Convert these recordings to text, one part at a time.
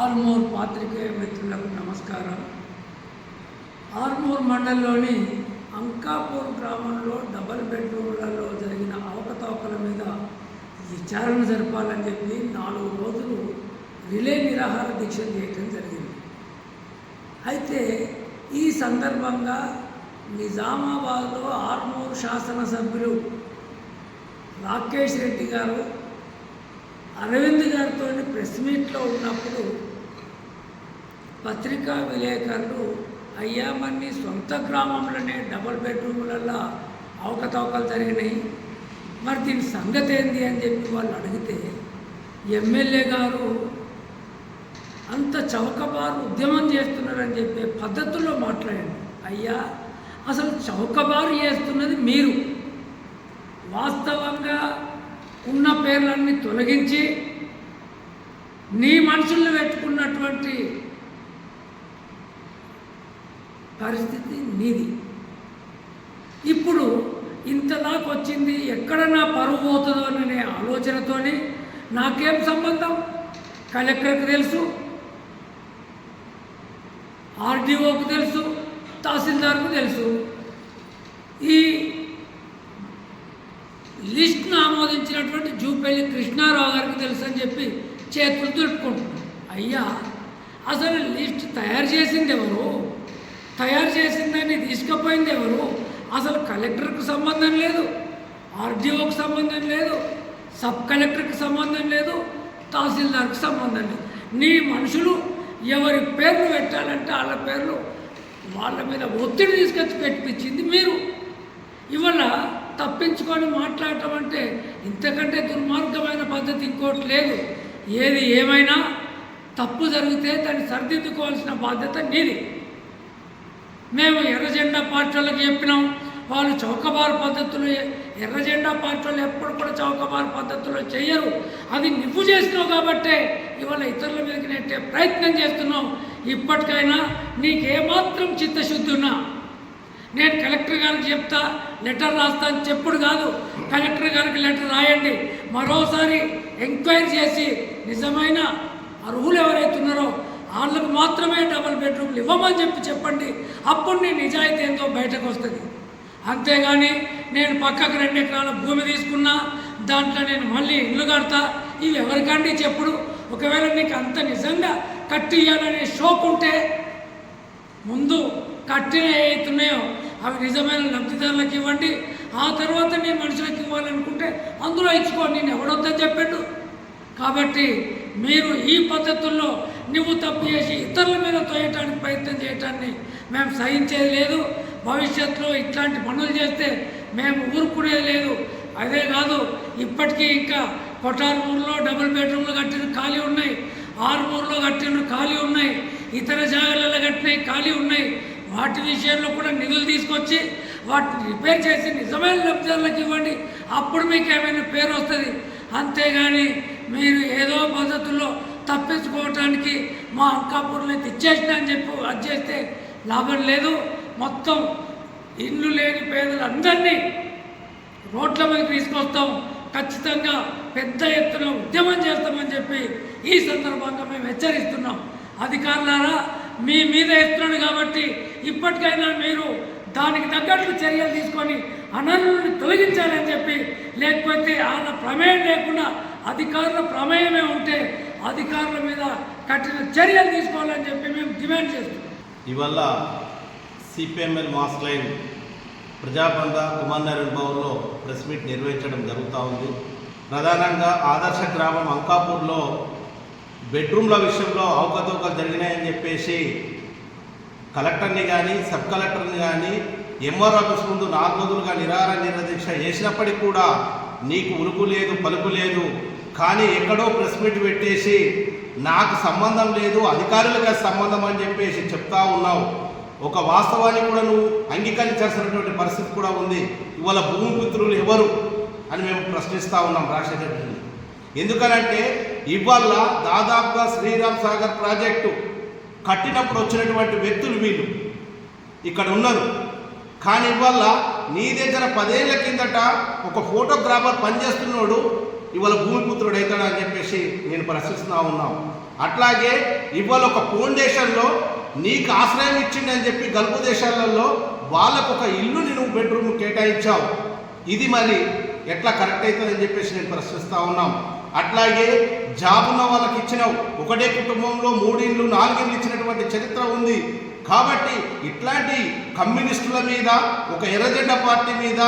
ఆర్మూర్ పాత్రికేయ మిత్రులకు నమస్కారం. ఆర్మూర్ మండలంలోని అంకాపూర్ గ్రామంలో డబల్ బెడ్రూమ్లలో జరిగిన అవకతవకల మీద విచారణ జరపాలని చెప్పి నాలుగు రోజులు రిలే నిరాహార దీక్ష చేయటం జరిగింది. అయితే ఈ సందర్భంగా నిజామాబాద్లో ఆర్మూర్ శాసనసభ్యులు రాకేష్ రెడ్డి గారు అరవింద్ గారితో ప్రెస్ మీట్లో ఉన్నప్పుడు పత్రికా విలేకరులు అయ్యా మన్ని సొంత గ్రామంలోనే డబుల్ బెడ్రూమ్లలో అవకతవకలు జరిగినాయి. మరి దీని సంగతి ఏంది? అని చెప్పి వాళ్ళు అడిగితే ఎమ్మెల్యే గారు అంత చౌకబారు ఉద్యమం చేస్తున్నారని చెప్పే పద్ధతుల్లో మాట్లాడండి. అయ్యా అసలు చౌకబారు చేస్తున్నది మీరు. వాస్తవంగా ఉన్న పేర్లన్నీ తొలగించి నీ మనుషుల్ని పెట్టుకున్నటువంటి పరిస్థితి నీది. ఇప్పుడు ఇంతదాకా వచ్చింది ఎక్కడ నా పరువు పోతుందో అనే ఆలోచనతోని నాకేం సంబంధం? కలెక్టర్కి తెలుసు ఆర్డీఓకు తెలుసు తహసీల్దార్కు తెలుసు. ఈ లిస్ట్ను ఆమోదించినటువంటి జూపల్లి కృష్ణారావు గారికి తెలుసు అని చెప్పి చేతులు దులుపుకుంటున్నాం. అయ్యా అసలు లిస్ట్ తయారు చేసింది ఎవరు? తయారు చేసిందని తీసుకుపోయింది ఎవరు? అసలు కలెక్టర్కు సంబంధం లేదు ఆర్డీఓకి సంబంధం లేదు సబ్ కలెక్టర్కి సంబంధం లేదు తహసీల్దార్కి సంబంధం లేదు. నీ మనుషులు ఎవరి పేర్లు పెట్టాలంటే వాళ్ళ పేర్లు వాళ్ళ మీద ఒత్తిడి తీసుకొచ్చి పెట్టించింది మీరు. ఇవాళ తప్పించుకొని మాట్లాడటం అంటే ఇంతకంటే దుర్మార్గమైన పద్ధతి ఇంకోటి లేదు. ఏది ఏమైనా తప్పు జరిగితే దాన్ని సరిదిద్దుకోవాల్సిన బాధ్యత నీది. మేము ఎర్రజెండా పార్టీలకు చెప్పినాం. వాళ్ళు చౌకబారు పద్ధతులు ఎర్రజెండా పార్టీ పార్టీలు ఎప్పుడు కూడా చౌకబారు పద్ధతులు చేయరు అది నువ్వు చేసినావు కాబట్టే ఇవాళ ఇతరుల మీదకి నెట్టే ప్రయత్నం చేస్తున్నావు. ఇప్పటికైనా నీకేమాత్రం చిత్తశుద్ధి ఉన్నా నేను కలెక్టర్ గారికి చెప్తా లెటర్ రాస్తా అని చెప్పుడు కాదు. కలెక్టర్ గారికి లెటర్ రాయండి. మరోసారి ఎంక్వైరీ చేసి నిజమైన అర్హులు ఎవరైతే ఉన్నారో వాళ్ళకు మాత్రమే డబుల్ బెడ్రూమ్లు ఇవ్వమని చెప్పి చెప్పండి. అప్పుడు నీ నిజాయితీ ఏందో బయటకు వస్తుంది. అంతేగాని నేను పక్కకు రెండు ఎకరాల భూమి తీసుకున్నా దాంట్లో నేను మళ్ళీ ఇల్లు కడతా. ఇవి ఎవరికండి చెప్పుడు? ఒకవేళ నీకు అంత నిజంగా కట్టి ఇవ్వాలనే షోక్ ఉంటే ముందు కట్టిన అవుతున్నాయో అవి నిజమైన లబ్ధిదారులకు ఇవ్వండి. ఆ తర్వాత నేను మనుషులకు ఇవ్వాలనుకుంటే అందులో ఇచ్చుకో నేను ఎవడొద్దని చెప్పాడు. కాబట్టి మీరు ఈ పద్ధతుల్లో నువ్వు తప్పు చేసి ఇతరుల మీద తోయటానికి ప్రయత్నం చేయటాన్ని మేము సహించేది లేదు. భవిష్యత్తులో ఇట్లాంటి పనులు చేస్తే మేము ఊరుకునేది లేదు. అదే కాదు ఇప్పటికీ ఇంకా కొటార్మూరులో డబుల్ బెడ్రూమ్లు కట్టిన ఖాళీ ఉన్నాయి. ఆరుమూరులో కట్టిన ఖాళీ ఉన్నాయి. ఇతర జాగాలలో కట్టినవి ఖాళీ ఉన్నాయి. వాటి విషయంలో కూడా నిధులు తీసుకొచ్చి వాటిని రిపేర్ చేసి నిజమైన లబ్ధిదారులకు ఇవ్వండి. అప్పుడు మీకు ఏమైనా పేరు వస్తుంది. అంతేగాని మీరు ఏదో పద్ధతుల్లో తప్పించుకోవటానికి మా అంకాపూర్లో ఇచ్చేసిన అని చెప్పి అది చేస్తే లాభం లేదు. మొత్తం ఇల్లు లేని పేదలందరినీ రోడ్ల మీద తీసుకొస్తాం. ఖచ్చితంగా పెద్ద ఎత్తున ఉద్యమం చేస్తామని చెప్పి ఈ సందర్భంగా మేము హెచ్చరిస్తున్నాం. అధికారులారా మీ మీద ఎత్తున్నాడు కాబట్టి ఇప్పటికైనా మీరు దానికి తగ్గట్లు చర్యలు తీసుకొని అనర్హుల్ని తొలగించాలని చెప్పి లేకపోతే ఆయన ప్రమేయం లేకుండా అధికారుల ప్రమేయమే ఉంటే అధికారుల మీద కఠిన చర్యలు తీసుకోవాలని చెప్పి మేము డిమాండ్ చేస్తున్నాం. ఇవల్ల CPIML mass line Prajabandha Kumarnarayana భవన్లో ప్రెస్ మీట్ నిర్వహించడం జరుగుతూ ఉంది. ప్రధానంగా ఆదర్శ గ్రామం అంకాపూర్లో బెడ్రూమ్ల విషయంలో అవకతవకలు జరిగినాయని చెప్పేసి కలెక్టర్ని కానీ సబ్ కలెక్టర్ని కానీ ఎంఆర్ ఆఫీస్ ముందు నాలుగు రోజులుగా నిరాహార నిరదీక్ష చేసినప్పటికీ కూడా నీకు ఉరుకు లేదు పలుకు లేదు. కానీ ఎక్కడో ప్రెస్ మీట్ పెట్టేసి నాకు సంబంధం లేదు అధికారులకే సంబంధం అని చెప్పేసి చెప్తా ఉన్నావు. ఒక వాస్తవాన్ని కూడా నువ్వు అంగీకరించాల్సినటువంటి పరిస్థితి కూడా ఉంది. ఇవాళ భూమిపుత్రులు ఎవరు అని మేము ప్రశ్నిస్తూ ఉన్నాం రాజశేఖర్ ఎందుకనంటే ఇవాళ దాదాపుగా శ్రీరామ్ సాగర్ ప్రాజెక్టు కట్టినప్పుడు వచ్చినటువంటి వ్యక్తులు వీళ్ళు. ఇక్కడ ఉన్నారు. కానీ ఇవాళ నీ దగ్గర పదేళ్ళ కిందట ఒక ఫోటోగ్రాఫర్ పనిచేస్తున్నాడు ఇవాళ భూమిపుత్రుడు అవుతాడు అని చెప్పేసి నేను ప్రశ్నిస్తూ ఉన్నాం. అట్లాగే ఇవాళ ఒక ఫౌండేషన్లో నీకు ఆశ్రయం ఇచ్చిండని చెప్పి గల్పు దేశాలలో వాళ్ళకు ఒక ఇల్లుని నువ్వు బెడ్రూమ్ కేటాయించావు. ఇది మరి ఎట్లా కరెక్ట్ అవుతుందని చెప్పేసి నేను ప్రశ్నిస్తూ ఉన్నాం. అట్లాగే జాబ్ ఉన్న వాళ్ళకి ఇచ్చినావు. ఒకటే కుటుంబంలో మూడిండ్లు నాలుగిండ్లు ఇచ్చినటువంటి చరిత్ర ఉంది. కాబట్టి ఇట్లాంటి కమ్యూనిస్టుల మీద ఒక ఎర్రజెండ పార్టీ మీద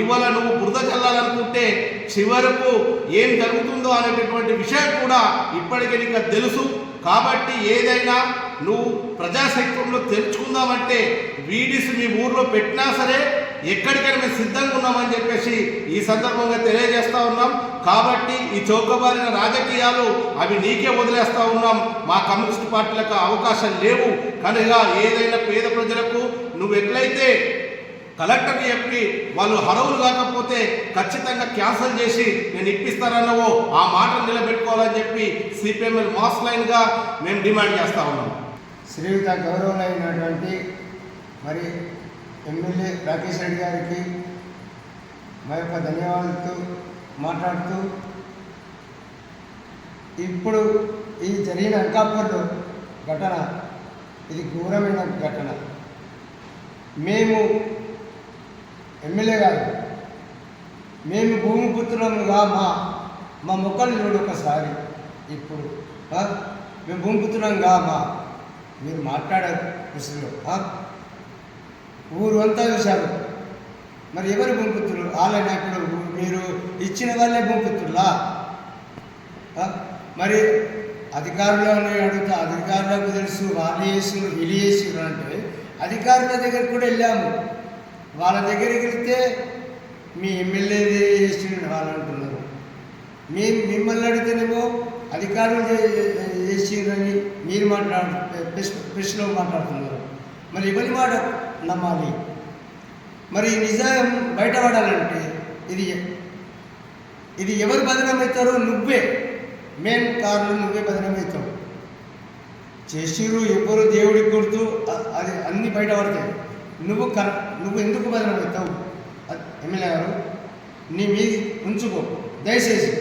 ఇవాళ నువ్వు బురద చల్లాలనుకుంటే చివరకు ఏం జరుగుతుందో అనేటటువంటి విషయం కూడా ఇప్పటికే నీకు తెలుసు. కాబట్టి ఏదైనా నువ్వు ప్రజాశక్తంలో తెలుసుకుందామంటే వీడిస్ మీ ఊర్లో పెట్టినా సరే ఎక్కడికైనా మేము సిద్ధంగా ఉన్నామని చెప్పేసి ఈ సందర్భంగా తెలియజేస్తా ఉన్నాం. కాబట్టి ఈ చౌకబారిన రాజకీయాలు అవి నీకే వదిలేస్తా ఉన్నాం. మా కమ్యూనిస్ట్ పార్టీలకు అవకాశం లేవు. కనుక ఏదైనా పేద ప్రజలకు నువ్వు ఎట్లయితే కలెక్టర్ చెప్పి వాళ్ళు హరవులు కాకపోతే ఖచ్చితంగా క్యాన్సిల్ చేసి నేను ఇప్పిస్తానన్నవో ఆ మాటను నిలబెట్టుకోవాలని చెప్పి సిపిఎంఎల్ మాస్ లైన్గా మేము డిమాండ్ చేస్తా ఉన్నాం. శ్రీయుత గౌరవులైనటువంటి మరి ఎమ్మెల్యే రాకేష్ రెడ్డి గారికి మా యొక్క ధన్యవాదాలతో మాట్లాడుతూ ఇప్పుడు ఈ జరిగిన అంకాపూర్లో ఘటన ఇది ఘోరమైన ఘటన. మేము ఎమ్మెల్యే గారు మేము భూమిపుత్రులముగా మా మా మొక్కలు చూడు ఒకసారి. ఇప్పుడు మేము భూమిపుత్రులంగా మా మీరు మాట్లాడారు కృషిలో ఊరు అంతా చూశారు. మరి ఎవరు భూమిపుత్రులు? ఆలయ ఇప్పుడు మీరు ఇచ్చిన వాళ్ళే భూమిపుత్రులా? మరి అధికారులను అడుగుతా అధికారులకు తెలుసు వాళ్ళు చేసిరు వీళ్ళు చేసిరు అంటే అధికారుల దగ్గర కూడా వెళ్ళాము. వాళ్ళ దగ్గరికి వెళ్తే మీ ఎమ్మెల్యే చేసిండు వాళ్ళు అంటున్నారు. మీ మిమ్మల్ని అడిగితేనేమో అధికారులు చేసిరని మీరు మాట్లాడు ప్రెస్ ప్రెస్లో మాట్లాడుతున్నారు. మరి ఎవరి మాట నమ్మాలి? మరి నిజాయం బయటపడాలంటే ఇది ఇది ఎవరు బదనమవుతారో నువ్వే. మెయిన్ కారణం నువ్వే బదనమవుతావు చేసిరు ఎవరు దేవుడికి గుర్తు అది అన్నీ బయటపడతాయి. నువ్వు కర నువ్వు ఎందుకు బదనమవుతావు ఎమ్మెల్యే గారు నీ మీ ఉంచుకో. దయచేసి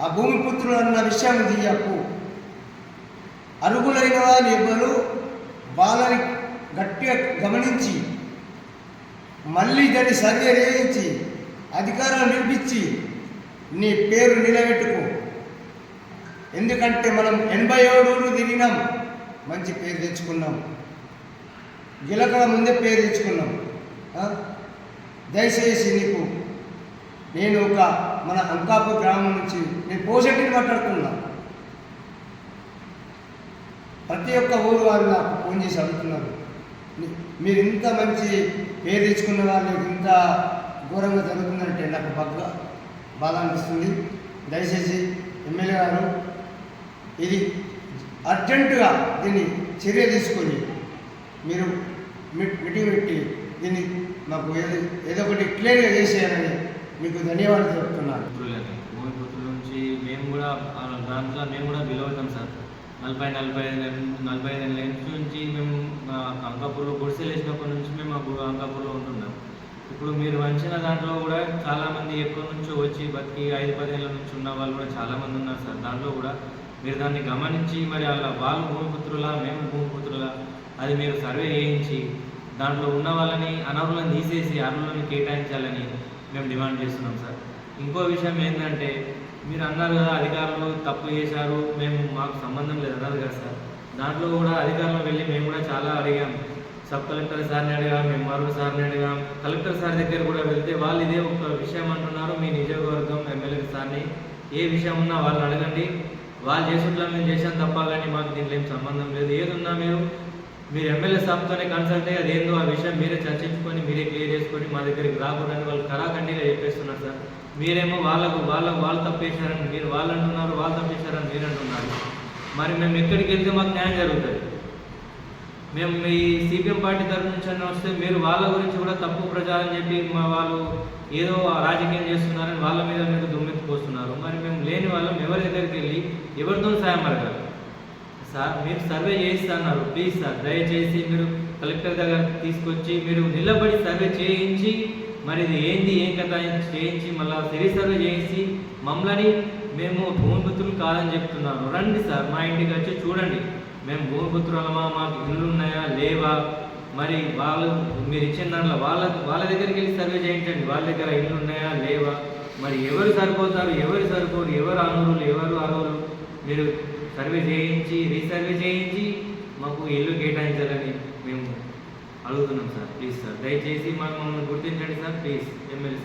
ఆ భూమి పుత్రులు అన్న విషయాన్ని తీయకు. అరుగులైన వారు ఎవ్వరు వాళ్ళని గట్టిగా గమనించి మళ్ళీ దాన్ని సర్వే చేయించి అధికారాలు నిలిపించి నీ పేరు నిలబెట్టుకో. ఎందుకంటే మనం ఎనభై ఏడు తిరిగినాం మంచి పేరు తెచ్చుకున్నాం. గిలకడ ముందే పేరు తెచ్చుకున్నాం. దయచేసి నీకు నేను ఒక మన అంకాపు గ్రామం నుంచి నేను పోసెట్టిని మాట్లాడుతున్నా. ప్రతి ఒక్క ఊరు వారు నాకు ఫోన్ చేసి అడుగుతున్నారు. మీరు ఇంత మంచి పేరు తెచ్చుకున్న వాళ్ళు ఇంత ఘోరంగా జరుగుతుందంటే నాకు బాగా బాధ అనిపిస్తుంది. దయచేసి ఎమ్మెల్యే గారు ఇది అర్జెంటుగా దీన్ని చర్య తీసుకొని మీరు మీటింగ్ పెట్టి దీన్ని మాకు ఏదో ఏదో ఒకటి క్లియర్గా చేసేయాలని మీకు ధన్యవాదాలు చెప్తున్నాను. పుత్రులని నుంచి మేము కూడా దాంట్లో మేము కూడా బిలో అవుతాం సార్. నలభై నలభై ఐదు నలభై ఐదు నెలల నుంచి మేము అంకాపూర్లో గుడిసెలు వేసినప్పటి నుంచి మేము అంకాపూర్లో ఉంటున్నాం. ఇప్పుడు మీరు వంచిన దాంట్లో కూడా చాలామంది ఎక్కడి నుంచో వచ్చి బతికి ఐదు పదేళ్ళ నుంచి ఉన్న వాళ్ళు కూడా చాలామంది ఉన్నారు సార్. దాంట్లో కూడా మీరు దాన్ని గమనించి మరి వాళ్ళ వాళ్ళు భూమిపుత్రులా మేము భూమిపుత్రులా అది మీరు సర్వే చేయించి దాంట్లో ఉన్న వాళ్ళని అనర్హులను తీసేసి అర్హులను కేటాయించాలని మేము డిమాండ్ చేస్తున్నాం సార్. ఇంకో విషయం ఏంటంటే మీరు అన్నారు కదా అధికారులు తప్పు చేశారు మేము మాకు సంబంధం లేదు అన్నారు కదా సార్. దాంట్లో కూడా అధికారులు వెళ్ళి మేము కూడా చాలా అడిగాం. సబ్ కలెక్టర్ సార్ని అడిగాం ఎంఆర్ఓ సార్ని అడిగాం. కలెక్టర్ సార్ దగ్గర కూడా వెళ్తే వాళ్ళు ఇదే ఒక విషయం అంటున్నారు మీ నియోజకవర్గం ఎమ్మెల్యే సార్ని. ఏ విషయం ఉన్నా వాళ్ళని అడగండి. వాళ్ళు చేసుట్లా మేము చేసాం తప్ప కానీ మాకు దీంట్లో ఏం సంబంధం లేదు. ఏదున్నా మీరు మీరు ఎమ్మెల్యే సాబ్తోనే కన్సల్ట్ అయ్యి అదేందో ఆ విషయం మీరే చర్చించుకొని మీరే క్లియర్ చేసుకొని మా దగ్గరికి రాకూడదని వాళ్ళు కరాఖండిగా చెప్పేస్తున్నారు సార్. మీరేమో వాళ్ళకు వాళ్ళకు వాళ్ళు తప్పేశారని మీరు వాళ్ళు అంటున్నారు వాళ్ళు తప్పేశారని మీరు అంటున్నారు మరి మేము ఎక్కడికి వెళ్తే మాకు న్యాయం జరుగుతుంది? మేము మీ సిపిఎం పార్టీ తరఫు నుంచి అని వస్తే మీరు వాళ్ళ గురించి కూడా తప్పు ప్రచారం చెప్పి మా వాళ్ళు ఏదో రాజకీయం చేస్తున్నారని వాళ్ళ మీద మీకు దుమ్మెత్తిపోస్తున్నారు మరి మేము లేని వాళ్ళం ఎవరి దగ్గరికి వెళ్ళి ఎవరితో సాయం అడగాలి? సార్ మీరు సర్వే చేయిస్తున్నారు ప్లీజ్ సార్ దయచేసి మీరు కలెక్టర్ దగ్గర తీసుకొచ్చి మీరు నిలబడి సర్వే చేయించి మరి ఇది ఏంది? ఏం కథ? చేయించి మళ్ళీ సిరీ సర్వే చేయించి మమ్మల్ని మేము భూమిపుత్రులు కాదని చెప్తున్నారు. రండి సార్ మా ఇంటికి వచ్చి చూడండి. మేము భూమిపుత్రులమా మాకు ఇల్లు ఉన్నాయా? లేవా? మరి వాళ్ళు మీరు ఇచ్చిన దాంట్లో వాళ్ళ వాళ్ళ దగ్గరికి వెళ్ళి సర్వే చేయించండి. వాళ్ళ దగ్గర ఇల్లు ఉన్నాయా? లేవా? మరి ఎవరు సరిపోతారు? ఎవరు సరిపోరు? ఎవరు అనర్హులు ఎవరు అర్హులు? మీరు సర్వే చేయించి రీసర్వే చేయించి మాకు ఇల్లు కేటాయించాలని అడుగుతున్నాం సార్ ప్లీజ్ సార్. దయచేసి మాకు మమ్మల్ని గుర్తించండి సార్ ప్లీజ్ ఎమ్మెల్యే